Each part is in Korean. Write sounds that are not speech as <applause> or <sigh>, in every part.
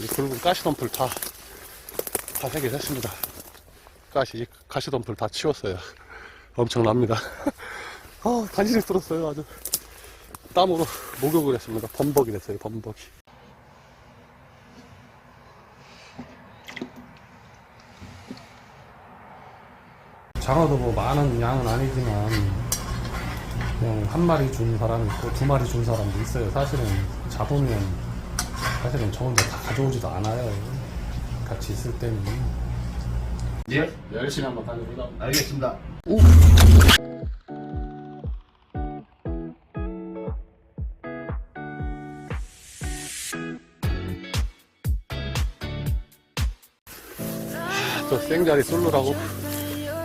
이 굵은 가시덤불 다, 다 해결했습니다. 가시, 가시덤불 다 치웠어요. 엄청납니다. 아, 간신히 쓸었어요, 아주. 땀으로 목욕을 했습니다. 범벅이 됐어요, 범벅이. 장어도 뭐 많은 양은 아니지만 그냥 한 마리 준 사람이 있고 두 마리 준 사람도 있어요. 사실은 잡으면 사실은 저 혼자 다 가져오지도 않아요. 같이 있을 때는 예, 열심히 한번 다녀보자. 알겠습니다. 또 생자리 쏠르라고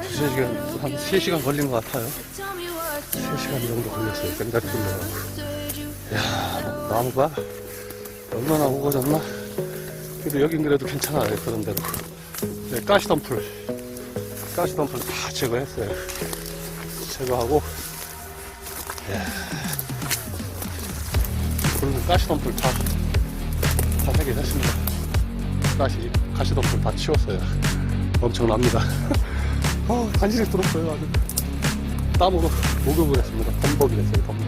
2시간, 한 3시간 걸린 것 같아요. 3시간 정도 걸렸어요. 생자리 쏠르라고. 이야, 나무가 얼마나 우거졌나? 그래도 여긴 그래도 괜찮아요. 그런 대로. 네, 가시덤 풀. 가시덤 풀 다 제거했어요. 제거하고, 이야. 그리고 가시덤 풀 다, 다 해결했습니다. 가시, 가시덤불 다 치웠어요. 엄청납니다. 아, 간신히 들었어요, 아주. 땀으로 목욕을 했습니다. 범벅이 됐어요, 범벅.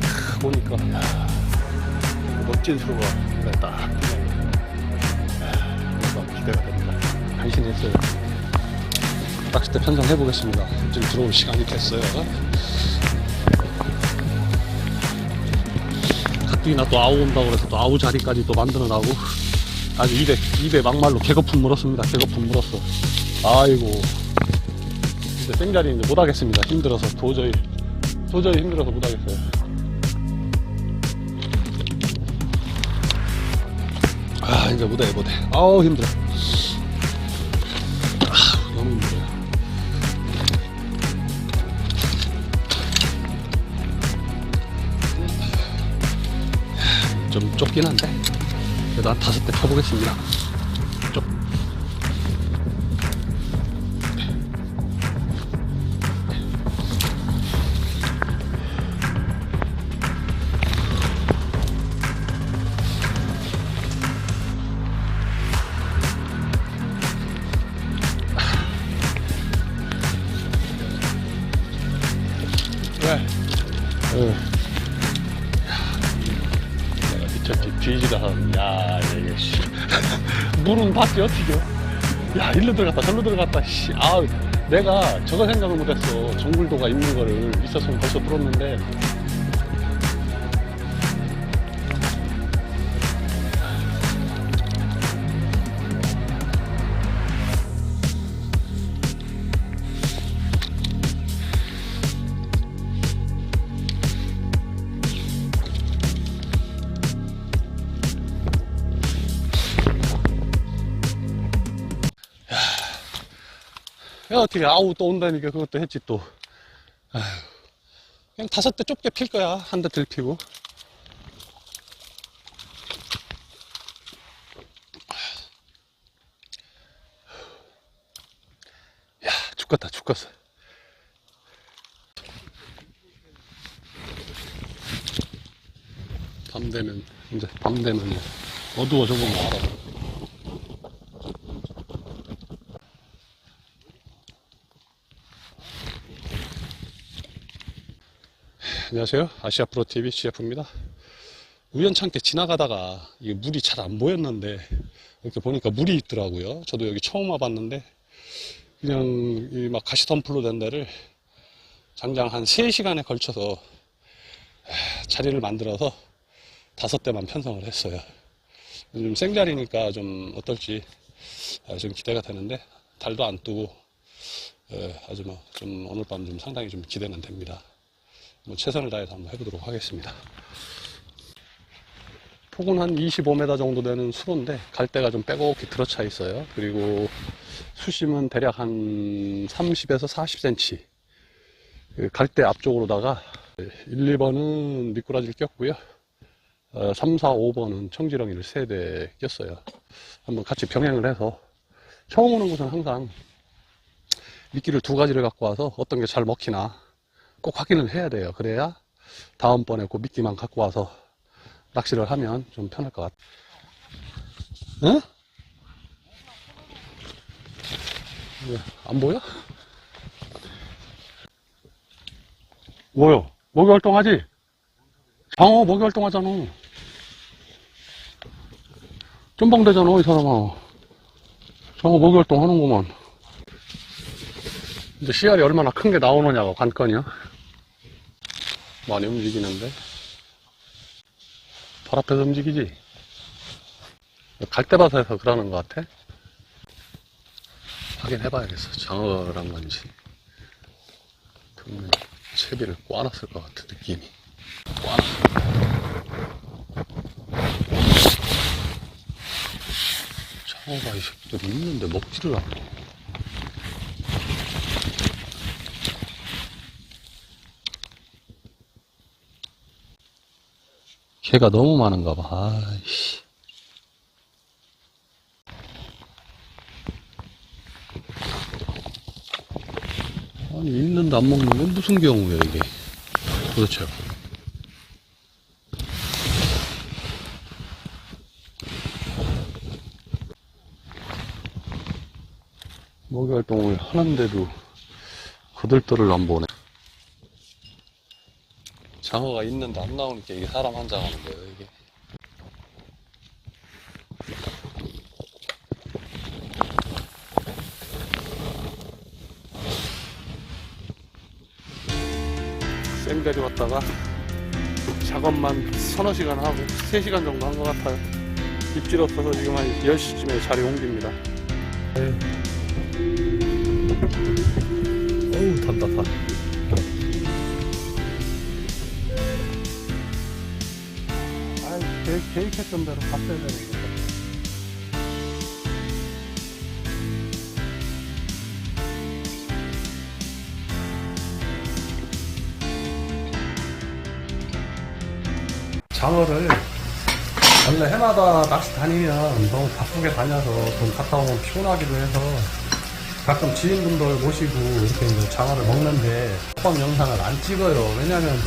크, 보니까, 야 멋진 수로가 네, 딱. 그래서 기대가 됩니다. 간신히 했어요. 낚싯대 편성해 보겠습니다. 지금 들어올 시간이 됐어요. 가뜩이나 또 아우 온다고 그래서 또 아우 자리까지 또 만들어 놔고 아주 입에, 입에 막말로 개거품 물었습니다. 개거품 물었어. 아이고. 이제 생자리 이제 못하겠습니다. 힘들어서 도저히, 도저히 힘들어서 못하겠어요. 아, 이제 못해, 못해. 아우, 힘들어. 아, 너무 힘들어요. 좀 좁긴 한데. 그래도 한 다섯 대 쳐보겠습니다. 야 이게 씨. 물은 봤지 어떻게? 야 일로 들어갔다 절로 들어갔다 씨. 아우 내가 저거 생각을 못했어. 정글도가 있는 거를 있었으면 벌써 뚫었는데 야 어떻게 아우 또 온다니까 그것도 했지 또. 아휴, 그냥 다섯 대 좁게 필 거야. 한 대 들피고. 야 죽겠다 죽겠어. 밤 되면 이제 밤 되면 어두워져 보면 알아 안녕하세요. 아시아 프로 TV CF입니다. 우연찮게 지나가다가 이게 물이 잘 안 보였는데 이렇게 보니까 물이 있더라고요. 저도 여기 처음 와봤는데 그냥 이 막 가시덤불로 된 데를 장장 한 3시간에 걸쳐서 자리를 만들어서 다섯 대만 편성을 했어요. 좀 생자리니까 좀 어떨지 아, 좀 기대가 되는데 달도 안 뜨고 예, 아주 뭐 좀 오늘 밤 좀 상당히 좀 기대는 됩니다. 뭐 최선을 다해서 한번 해보도록 하겠습니다. 폭은 한 25m 정도 되는 수로인데 갈대가 좀 빼곡히 들어차 있어요. 그리고 수심은 대략 한 30에서 40cm. 그 갈대 앞쪽으로다가 1, 2번은 미꾸라지를 꼈고요. 어, 3, 4, 5번은 청지렁이를 3대 꼈어요. 한번 같이 병행을 해서 처음 오는 곳은 항상 미끼를 두 가지를 갖고 와서 어떤 게 잘 먹히나 꼭 확인을 해야 돼요. 그래야 다음번에 그 미끼만 갖고 와서 낚시를 하면 좀 편할 것 같아. 응? 왜, 안 보여? 뭐요? 목이 활동하지? 장어 목이 활동하잖아. 쫀방되잖아, 이 사람아. 장어 목이 활동하는구만. 이제 씨알이 얼마나 큰 게 나오느냐가 관건이야. 많이 움직이는데. 발 앞에서 움직이지? 갈대밭에서 그러는 것 같아? 확인해 봐야겠어. 장어란 건지. 분명히 채비를 꽈놨을 것 같은 느낌이. 장어가 이 새끼들 있는데 먹지를 않아. 개가 너무 많은가 봐. 아이씨. 아니, 있는데 안 먹는 건 무슨 경우야, 이게. 도대체. 먹이 활동을 하는데도 거들떠를 안 보네. 장어가 있는데 안 나오니까 이게 사람 환장하는 거예요, 이게. 생대리 왔다가 작업만 서너 시간 하고 3시간 정도 한 것 같아요. 입질 없어서 지금 한 10시쯤에 자리 옮깁니다. 어우, 답답하. 아이, 계, 계획했던 대로 갔어야 되는데. 장어를 원래 해마다 낚시 다니면 너무 바쁘게 다녀서 돈 갔다 오면 피곤하기도 해서 가끔 지인분들 모시고 이렇게 이제 장어를 먹는데 먹방 영상을 안 찍어요. 왜냐면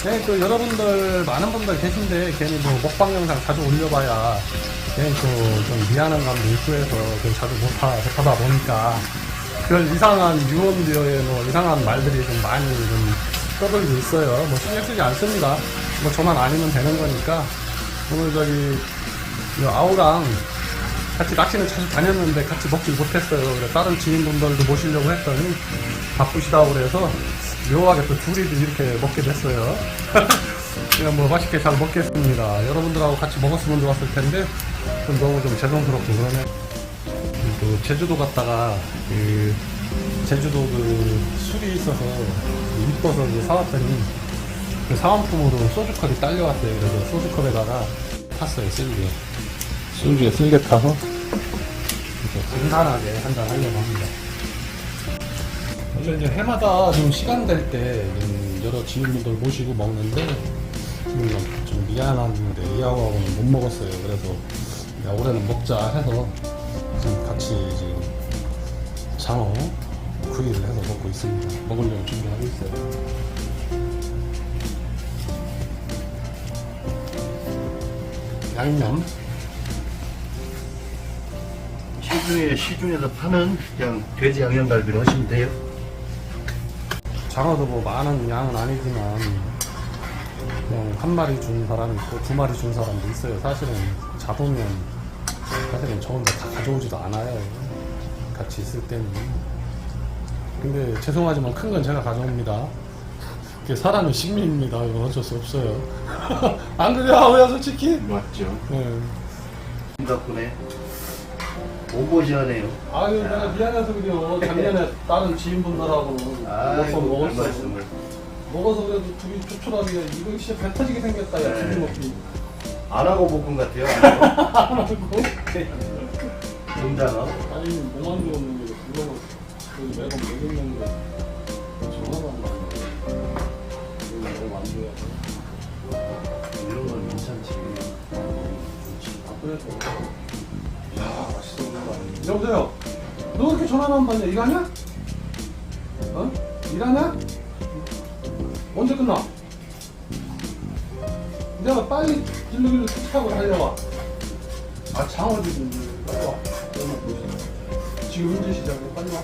괜히 또 여러분들 많은 분들 계신데 괜히 뭐 먹방 영상 자주 올려봐야 괜히 또좀 미안한 감도 있고 해서 그 자주 못하, 못하다 보니까 별 이상한 유언비어에 뭐 이상한 말들이 좀 많이 좀 떠들고 있어요. 뭐 신경 쓰지 않습니다. 뭐 저만 아니면 되는 거니까 오늘 저기 이 아우랑 같이 낚시는 자주 다녔는데 같이 먹지 못했어요. 그래서 다른 지인분들도 모시려고 했더니 바쁘시다고 그래서 묘하게 또 둘이 이렇게 먹게 됐어요. <laughs> 그냥 뭐 맛있게 잘 먹겠습니다. 여러분들하고 같이 먹었으면 좋았을 텐데 좀 너무 좀 죄송스럽고 그러네. 또 제주도 갔다가 그 제주도 그 술이 있어서 이뻐서 이제 사왔더니 그 사은품으로 소주컵이 딸려왔어요. 그래서 소주컵에다가 탔어요, 쓸개. 소주에 쓸개 타서 간단하게 한잔 하려고 합니다. 원래 이제 해마다 좀 시간 될 때 여러 지인분들 모시고 먹는데 좀, 좀 미안한데 이하고는 못 먹었어요. 그래서 야, 올해는 먹자 해서 지금 같이 지금 장어 구이를 해서 먹고 있습니다. 먹으려고 준비하고 있어요. 양념 시중에 시중에서 파는 그냥 돼지 양념갈비를 하시면 돼요. 장어도 뭐 많은 양은 아니지만 그냥 한 마리 준 사람이 있고 두 마리 준 사람도 있어요. 사실은 잡으면 사실은 저 혼자 다 가져오지도 않아요. 같이 있을 때는. 근데 죄송하지만 큰 건 제가 가져옵니다. 그게 사람의 식민입니다. 이건 어쩔 수 없어요. <laughs> 안 그래요, 아우야 솔직히? 맞죠. 네. 덕분에 오버시하네요. 아유, 내가 미안해서 그래요. 작년에 다른 지인분들하고는 먹어 먹었어. 말씀을. 먹어서 그래도 둘이 조촐하게 이거 진짜 배 터지게 생겼다. 야, 네. 김치 먹기. 안 하고 볶음 같아요. 안 하고. <laughs> 동장어. 아니 몸안 좋았는데 그거는 그 매번 먹였는데 전화가 안 나네. 이거 너무 안 좋아. 이런 건 괜찮지. 아 그래서 여보세요. 너왜 이렇게 전화만 안 받냐? 일하냐? 어? 일하냐? 언제 끝나? 내가 빨리 길르길래 쫓아가고 달려와. 아, 장어지 빨리 와. 지금 현재 시작이야. 빨리 와.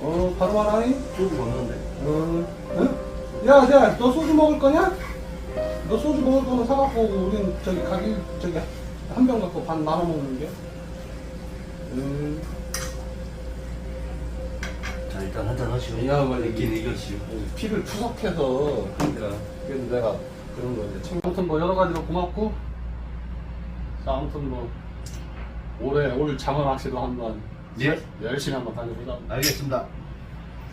어, 바로 와라잉. 소주 먹는데. 어, 응? 야, 야, 너 소주 먹을 거냐? 너 소주 먹을 거면 사갖고 우린 저기 가기 저기 한 병 갖고 반 나눠 먹는 게. 음, 자, 일단 한잔 하시고. 야, 뭐, 있긴 이것이. 피를 투석해서 그러니까. 그래서 내가 그런 거지. 참, 아무튼 뭐 여러 가지로 고맙고. 자, 아무튼 뭐 올해 올 장어 낚시도 한번 예. 열심히 한번 다녀보자. 알겠습니다.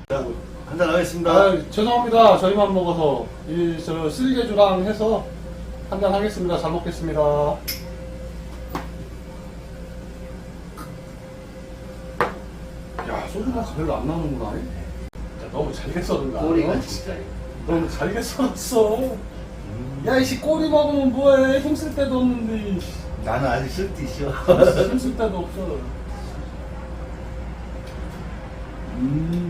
자, 한잔 하겠습니다. 아, 죄송합니다. 저희만 먹어서 이저 쓸개주랑 해서 한 잔 하겠습니다. 잘 먹겠습니다. 야 소주 맛이 별로 안 나는구나. 야, 너무 잘게 썰은 거 꼬리가? 진짜. 너무 잘게 썰었어. 야 이씨 꼬리 먹으면 뭐해? 힘쓸 데도 없는데. 나는 아직 쓸데 있어. 힘쓸 데도 없어. 음.